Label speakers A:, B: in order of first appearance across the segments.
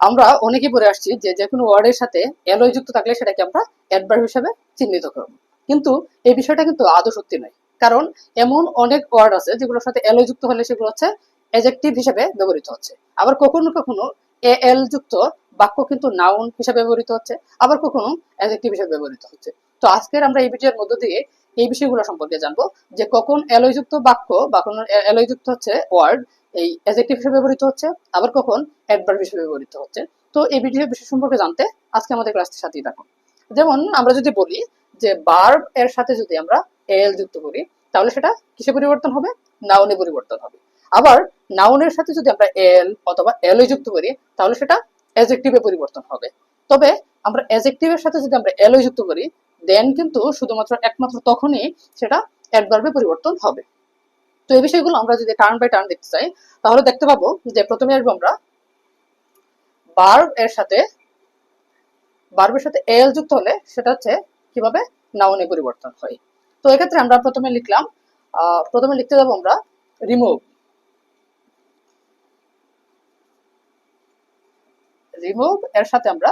A: আমরা অনেকেই পড়ে আসছি যে যে কোনো ওয়ার্ডের সাথে এলয় যুক্ত থাকলে সেটাকে আমরা অ্যাডভার্ব হিসেবে চিহ্নিত করব। কিন্তু এই বিষয়টা কিন্তু আদৌ সত্যি নয়। কারণ এমন অনেক ওয়ার্ড আছে যেগুলোর সাথে এলয় যুক্ত হলে সেগুলো হচ্ছে এজেক্টিভ হিসেবে ব্যবহৃত হচ্ছে। আবার কখনো কখনো এ এল যুক্ত বাক্য কিন্তু নাউন হিসেবে ব্যবহৃত হচ্ছে, আবার কখনো অ্যাজেক্টিভ হিসেবে ব্যবহৃত হচ্ছে। তো আজকের আমরা এই ভিডিওর মধ্য দিয়ে এই বিষয়গুলো সম্পর্কে জানব, যে কখন এলয় যুক্ত বাক্য বা কোনো এলয় যুক্ত হচ্ছে ওয়ার্ড এই অ্যাজেক্টিভ হিসেবে ব্যবহৃত হচ্ছে, আবার কখন অ্যাডভার্ব হিসেবে ব্যবহৃত হচ্ছে। তো এই ভিডিও বিষয় সম্পর্কে জানতে আজকে আমাদের ক্লাসটির সাথেই থাকুন। যেমন আমরা যদি বলি যে বার্ব এর সাথে যদি আমরা এল যুক্ত করি, তাহলে সেটা কিসে পরিবর্তন হবে? নাউনে পরিবর্তন হবে। আবার নাউনের সাথে যদি আমরা এল অথবা এল যুক্ত করি, তাহলে সেটা অ্যাজেক্টিভে পরিবর্তন হবে। তবে আমরা অ্যাজেক্টিভের সাথে যদি আমরা এল যুক্ত করি দেন কিন্তু শুধুমাত্র একমাত্র তখনই সেটা অ্যাডভার্বে পরিবর্তন হবে। তো এই বিষয়গুলো আমরা যদি টার্ন বাই টার্ন দেখতে চাই, তাহলে দেখতে পাবো যে প্রথমে আসব আমরা বার্ব এর সাথে বার্বের সাথে এল যুক্ত হলে সেটা হচ্ছে কীভাবে? নাউনে পরিবর্তন হয়। তো এক্ষেত্রে আমরা প্রথমে লিখলাম প্রথমে লিখতে যাব আমরা রিমুভ রিমুভ এর সাথে আমরা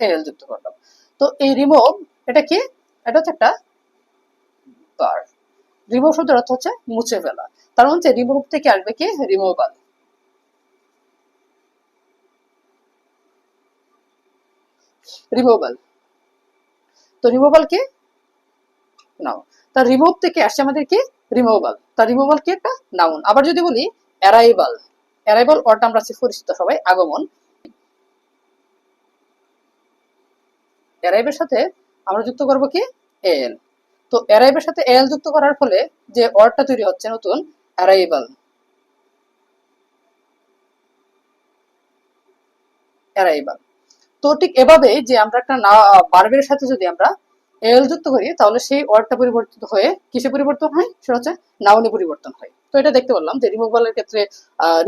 A: এল যুক্ত করলাম। তো এই রিমুভ এটা কি? এটা হচ্ছে একটা বার। রিমুভ শব্দের অর্থ হচ্ছে মুছে ফেলা। তার মানে হচ্ছে রিমুভ থেকে আসবে কি? রিমুভাল রিমুভাল তো রিমুভাল কি? নাও তার রিমুভ থেকে আসছে আমাদের কি? রিমুভাল তার রিমুভাল কি একটা? নাউন। আবার যদি বলি, অ্যারাইভাল। অ্যারাইভাল ওয়ার্ডটা আমরা আছি পরিচিত সবাই, আগমন। অ্যারাইভের সাথে আমরা যুক্ত করব কি? এল তো অ্যারাইভের সাথে এল যুক্ত করার ফলে যে ওয়ার্ডটা তৈরি হচ্ছে নতুন অ্যারাইভাল অ্যারাইভাল তো ঠিক এভাবে যে আমরা একটা বার্বের সাথে যদি আমরা এল যুক্ত করি, তাহলে সেই ওয়ার্ডটা পরিবর্তিত হয়ে কিসে পরিবর্তন হয়? সেটা হচ্ছে নাউনে পরিবর্তন হয়। তো এটা দেখতে পারলাম যে রিমুভালের ক্ষেত্রে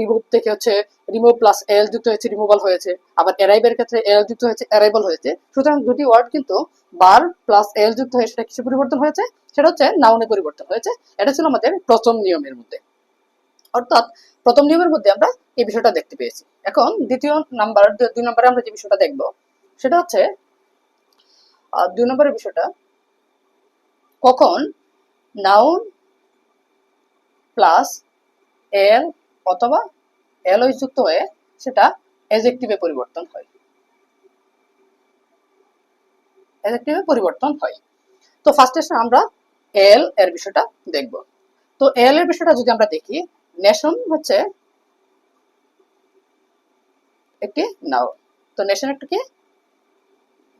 A: রিমুভ থেকে হচ্ছে রিমুভ প্লাস এল যুক্ত হয়েছে রিমুভাল হয়েছে। আবার অ্যারাইভের ক্ষেত্রে এল যুক্ত হয়েছে অ্যারাইভাল হয়েছে। সুতরাং দুটি ওয়ার্ড কিন্তু বার প্লাস এল যুক্ত হয়ে সেটা কিসে পরিবর্তন হয়েছে? সেটা হচ্ছে নাউনে পরিবর্তন হয়েছে। এটা ছিল আমাদের প্রথম নিয়মের মধ্যে। অর্থাৎ প্রথম নিয়মের মধ্যে আমরা এই বিষয়টা দেখতে পেয়েছি। এখন দ্বিতীয় নাম্বার দুই নম্বরে আমরা যে বিষয়টা দেখব, সেটা হচ্ছে দুই নম্বরের বিষয়টা, কখন নাউন প্লাস এল অথবা এল যুক্ত হয়ে সেটা এজেক্টিভে পরিবর্তন হয়। এজেক্টিভে পরিবর্তন হয়। তো ফার্স্টে আমরা এল এর বিষয়টা দেখব। তো এল এর বিষয়টা যদি আমরা দেখি নেশন হচ্ছে একটি নাও তো নেশন একটা কি?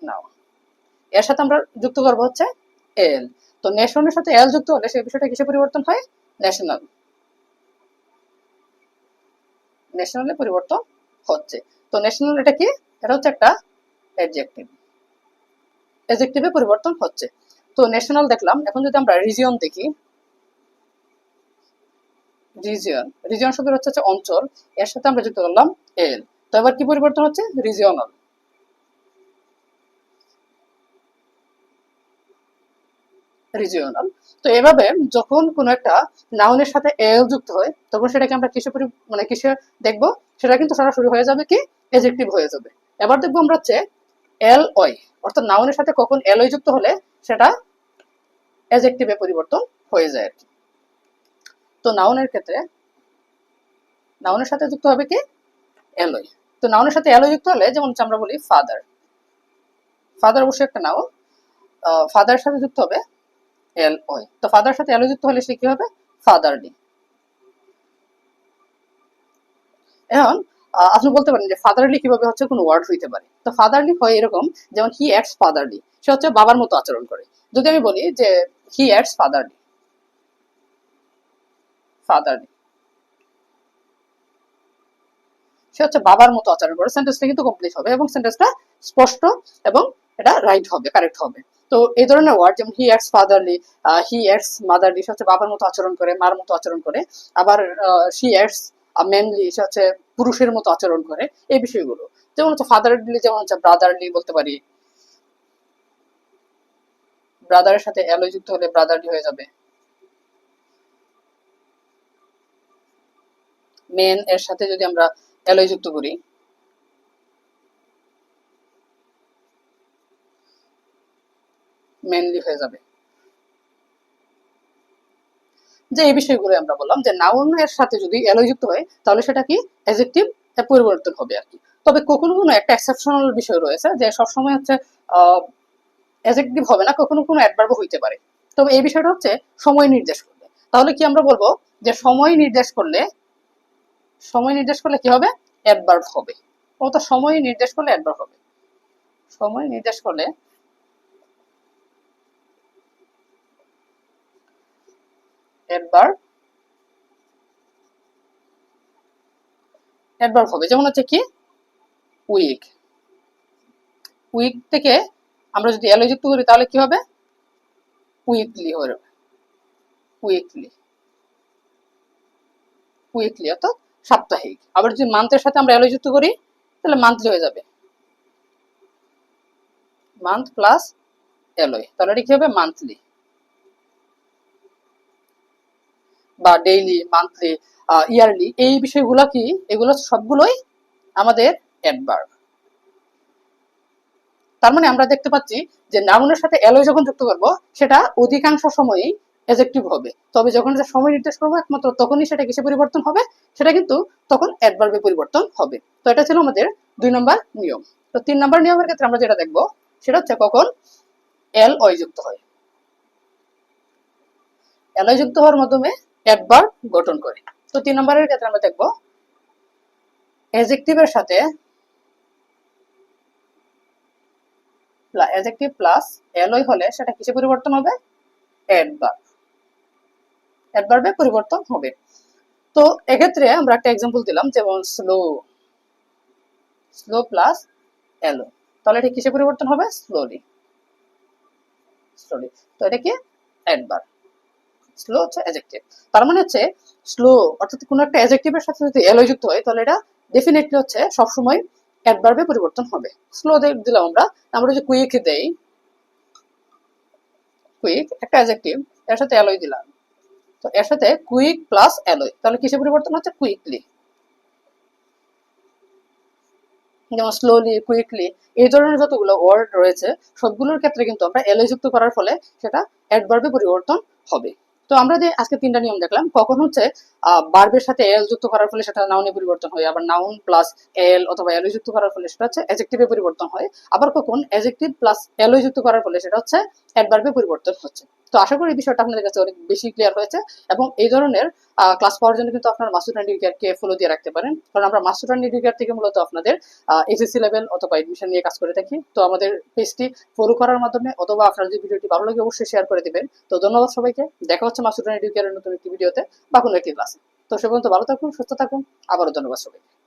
A: নাও এর সাথে আমরা যুক্ত করব হচ্ছে এল তো নেশনের সাথে এল যুক্ত হলে সেই বিষয়টা কিসে পরিবর্তন হয়? ন্যাশনাল ন্যাশনালে পরিবর্তন হচ্ছে। তো ন্যাশনাল এটা কি? এটা হচ্ছে একটা অ্যাডজেক্টিভ অ্যাডজেক্টিভে পরিবর্তন হচ্ছে। তো ন্যাশনাল দেখলাম। এখন যদি আমরা রিজিয়ন দেখি রিজিয়ন রিজিয়ন শব্দের হচ্ছে অঞ্চল। এর সাথে আমরা যুক্ত করলাম এল তো এবার কি পরিবর্তন হচ্ছে? রিজিয়নাল রিজিওনাল তো এভাবে যখন কোনো একটা নাউনের সাথে এল যুক্ত হয়, তখন সেটাকে আমরা কিসে মানে কিসে দেখব? সেটা কিন্তু সরাসরি হয়ে যাবে কি? এজেক্টিভ হয়ে যাবে। এবার দেখব আমরা হচ্ছে এল ওই অর্থাৎ নাউনের সাথে কখন এল ওই যুক্ত হলে সেটা এজেক্টিভে পরিবর্তন হয়ে যায় আর কি। তো নাউনের ক্ষেত্রে নাউনের সাথে যুক্ত হবে কি? এলই তো নাউনের সাথে এলই যুক্ত হলে যেমন আমরা বলি ফাদার ফাদার অবশ্যই একটা নাউন ফাদারের সাথে যুক্ত হবে এল ওই। তো ফাদার সাথে যুক্ত হলে সে কি হবে? ফাদারলি এখন আপনি বলতে পারেন যে ফাদারলি কীভাবে হচ্ছে কোনো ওয়ার্ড হইতে পারে। তো ফাদারলি হয় এরকম, যেমন হি ফাদারলি সে হচ্ছে বাবার মতো আচরণ করে। যদি আমি বলি যে হি অ্যাক্টস ফাদারলি ফাদারলি সে হচ্ছে বাবার মতো আচরণ করে। সেন্টেন্সটা কিন্তু কমপ্লিট হবে এবং সেন্টেন্সটা স্পষ্ট এবং এটা রাইট হবে কারেক্ট হবে। তো এই ধরনের ওয়ার্ড যেমন he acts fatherly he acts motherly হচ্ছে বাবার মতো আচরণ করে, মার মতো আচরণ করে, আবার শি অ্যাক্টস ম্যানলি সে হচ্ছে পুরুষের মতো আচরণ করে, এই বিষয়গুলো। যেমন হচ্ছে ফাদারলি যেমন হচ্ছে ব্রাদারলি বলতে পারি। ব্রাদারের সাথে অ্যালয় যুক্ত হলে ব্রাদারলি হয়ে যাবে। মেন এর সাথে যদি আমরা অ্যালয় যুক্ত করি মেনলি হয়ে যাবে। যে এই বিষয়গুলো আমরা বললাম যে নাউনের সাথে যদি এলয় যুক্ত হয়, তাহলে সেটা কি? অ্যাজেক্টিভ পরিবর্তন হবে আর কি। তবে কখনো কোনো একটা এক্সেপশনাল বিষয় রয়েছে যে সবসময় হচ্ছে অ্যাজেক্টিভ হবে না, কখনো কোনো অ্যাডভার্ব হইতে পারে। তবে এই বিষয়টা হচ্ছে সময় নির্দেশ করলে তাহলে কি আমরা বলব যে সময় নির্দেশ করলে, সময় নির্দেশ করলে কি হবে? অ্যাডভার্ব হবে। অত সময় নির্দেশ করলে অ্যাডভার্ব হবে। সময় নির্দেশ করলে অ্যাডভার্ব অ্যাডভার্ব হবে, যেমন হচ্ছে কি? উইক উইক থেকে আমরা যদি এলো যুক্ত করি, তাহলে কি হবে? উইকলি যাবে উইকলি উইকলি অর্থাৎ সাপ্তাহিক। আবার যদি মান্থের সাথে আমরা এলো যুক্ত করি, তাহলে মান্থলি হয়ে যাবে। মান্থ প্লাস এলয় তাহলে এটা কি হবে? মান্থলি বা ডেইলি মান্থলি ইয়ারলি এই বিষয়গুলো কি? এগুলো সবগুলোই আমাদের অ্যাডভার্ব তার মানে আমরা দেখতে পাচ্ছি যে নাউনের সাথে এলয় যখন যুক্ত করব, সেটা অধিকাংশ সময়ই অ্যাজেক্টিভ হবে। তবে যখন এটা সময় নির্দেশ করব একমাত্র, তখনই সেটা কিসে পরিবর্তন হবে? সেটা কিন্তু তখন অ্যাডভার্বে পরিবর্তন হবে। তো এটা ছিল আমাদের দুই নম্বর নিয়ম। তো তিন নম্বর নিয়মের ক্ষেত্রে আমরা যেটা দেখব, সেটা হচ্ছে কখন? এল অয় যুক্ত হয়। এলয় যুক্ত হওয়ার মাধ্যমে অ্যাডভার্ব গঠন করে। তো তিন নম্বরের ক্ষেত্রে আমরা দেখব অ্যাজেক্টিভের সাথে অ্যাজেক্টিভ প্লাস এলয় হলে সেটা কিসে পরিবর্তন হবে? অ্যাডভার্ব অ্যাডভার্বে পরিবর্তন হবে। তো এক্ষেত্রে আমরা একটা এক্সাম্পল দিলাম, যেমন স্লো স্লো প্লাস এলো তাহলে এটা কিসে পরিবর্তন হবে? স্লোলি স্লোলি তো এটা কি? অ্যাডভার্ব স্লো হচ্ছে অ্যাজেক্টিভ তার মানে হচ্ছে স্লো অর্থাৎ কোনো একটা অ্যাজেক্টিভের সাথে যদি এলয় যুক্ত হয়, তাহলে এটা ডেফিনেটলি হচ্ছে সবসময় অ্যাডভার্বে পরিবর্তন হবে। স্লো দিলাম আমরা। আমরা যদি কুইক দেই কুইক একটা অ্যাজেক্টিভ এর সাথে অ্যালয় দিলাম। তো এর সাথে কুইক প্লাস অ্যালয় তাহলে কিসে পরিবর্তন হচ্ছে? কুইকলি যেমন স্লোলি কুইকলি এই ধরনের যতগুলো ওয়ার্ড রয়েছে, সবগুলোর ক্ষেত্রে কিন্তু আমরা এলয় যুক্ত করার ফলে সেটা অ্যাডভার্বে পরিবর্তন হবে। তো আমরা যে আজকে তিনটা নিয়ম দেখলাম, কখন হচ্ছে বার্বের সাথে এল যুক্ত করার ফলে সেটা নাউনে পরিবর্তন হয়, আবার নাউন প্লাস এল অথবা এল যুক্ত করার ফলে সেটা হচ্ছে এজেক্টিভে পরিবর্তন হয়, আবার কখন এজেক্টিভ প্লাস এল যুক্ত করার ফলে সেটা হচ্ছে অ্যাডভার্বে পরিবর্তন হচ্ছে। তো আশা করি এই বিষয়টা আপনাদের কাছে অনেক বেশি ক্লিয়ার হয়েছে এবং এই ধরনের ক্লাস পাওয়ার জন্য কিন্তু আপনার মাস্টার অ্যান্ড কে ফলো দিয়ে রাখতে পারেন। কারণ আমরা মাস্টার অ্যান্ড এডুকেয়ার থেকে মূলত আপনাদের এসএসসি লেভেল অথবা এডমিশন নিয়ে কাজ করে থাকি। তো আমাদের পেজটি ফলো করার মাধ্যমে অথবা আপনার যদি ভিডিওটি ভালো লাগে অবশ্যই শেয়ার করে দিবেন। তো ধন্যবাদ সবাইকে। দেখা হচ্ছে মাস্টার অ্যান্ড এডুকেয়ারের নতুন একটি ভিডিওতে বা কোনো একটি ক্লাসে তো সে পর্যন্ত ভালো থাকুন, সুস্থ থাকুন। আবারও ধন্যবাদ সবাইকে।